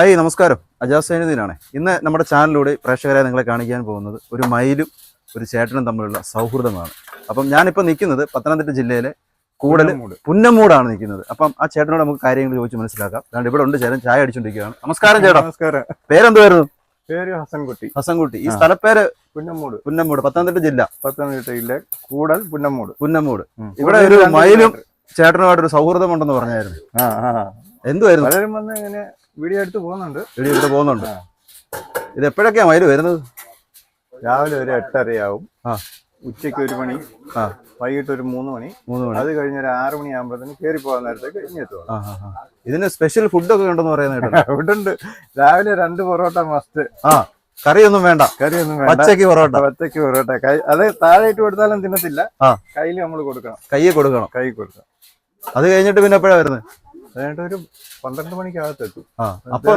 Hi നമസ്കാരം. അജാസ് സൈനുദ്ദീനാണ്. ഇന്ന് നമ്മുടെ ചാനലിലൂടെ പ്രേക്ഷകരെ നിങ്ങളെ കാണിക്കാൻ പോകുന്നത് ഒരു മയിലും ഒരു ചേട്ടനും തമ്മിലുള്ള സൗഹൃദമാണ്. അപ്പം ഞാനിപ്പോൾ നിൽക്കുന്നത് പത്തനംതിട്ട ജില്ലയിലെ കൂടൽ പുന്നമൂട്. പുന്നമൂടാണ് നിൽക്കുന്നത്. അപ്പം ആ ചേട്ടനോട് നമുക്ക് കാര്യങ്ങൾ ചോദിച്ച് മനസ്സിലാക്കാം. അതുകൊണ്ട് ഇവിടെ ഉണ്ട് ചേട്ടൻ ചായ അടിച്ചുകൊണ്ടിരിക്കുകയാണ് നമസ്കാരം ചേട്ടാ. നമസ്കാരം. പേരെന്തുവായിരുന്നു? പേര് ഹസൻകുട്ടി. ഹസൻകുട്ടി. ഈ. സ്ഥലപ്പേര് പുന്നമൂട്. പുന്നമൂട് പത്തനംതിട്ട ജില്ല. പത്തനംതിട്ട ജില്ല കൂടൽ പുന്നമൂട്. പുന്നമൂട്. ഇവിടെ ഒരു മയിലും. ചേട്ടനുമായിട്ടൊരു സൗഹൃദമുണ്ടെന്ന് പറഞ്ഞായിരുന്നു. എന്തുവായിരുന്നു? പലരും വന്ന് ഇങ്ങനെ വീഡിയോ എടുത്ത് പോകുന്നുണ്ട്. വീഡിയോ എടുത്ത് പോകുന്നുണ്ട്. ഇത് എപ്പോഴൊക്കെയാ മയിൽ വരുന്നത്? രാവിലെ ഒരു എട്ടരയാവും. ആ. ഉച്ചയ്ക്ക് ഒരു മണി ആ. വൈകിട്ട് ഒരു മൂന്ന് മണി. മൂന്ന് മണി. അത് കഴിഞ്ഞ് ഒരു ആറ് മണി ആകുമ്പോഴത്തേന് കയറി പോകാൻ നേരത്തേക്ക് ആ. ഇതിന് സ്പെഷ്യൽ ഫുഡൊക്കെ ഉണ്ടെന്ന് പറയുന്നത് ഫുഡുണ്ട് ഉണ്ട് രാവിലെ രണ്ട് പൊറോട്ട മസ്റ്റ് ആ കറിയൊന്നും വേണ്ട. കറിയൊന്നും വേണ്ട. പച്ചക്ക് പൊറോട്ട. പച്ചക്ക് പൊറോട്ട. കൈ അത് താഴെയിട്ട് കൊടുത്താലും തിന്നത്തില്ല. കയ്യിൽ നമ്മൾ കൊടുക്കണം. കൈ കൊടുക്കണം. കൈ കൊടുക്കണം. അത് കഴിഞ്ഞിട്ട് പിന്നെ എപ്പോഴാ വരുന്നത്? അതുകൊണ്ട് ഒരു പന്ത്രണ്ട് മണിക്കകത്തെത്തും. എത്തും അപ്പൊ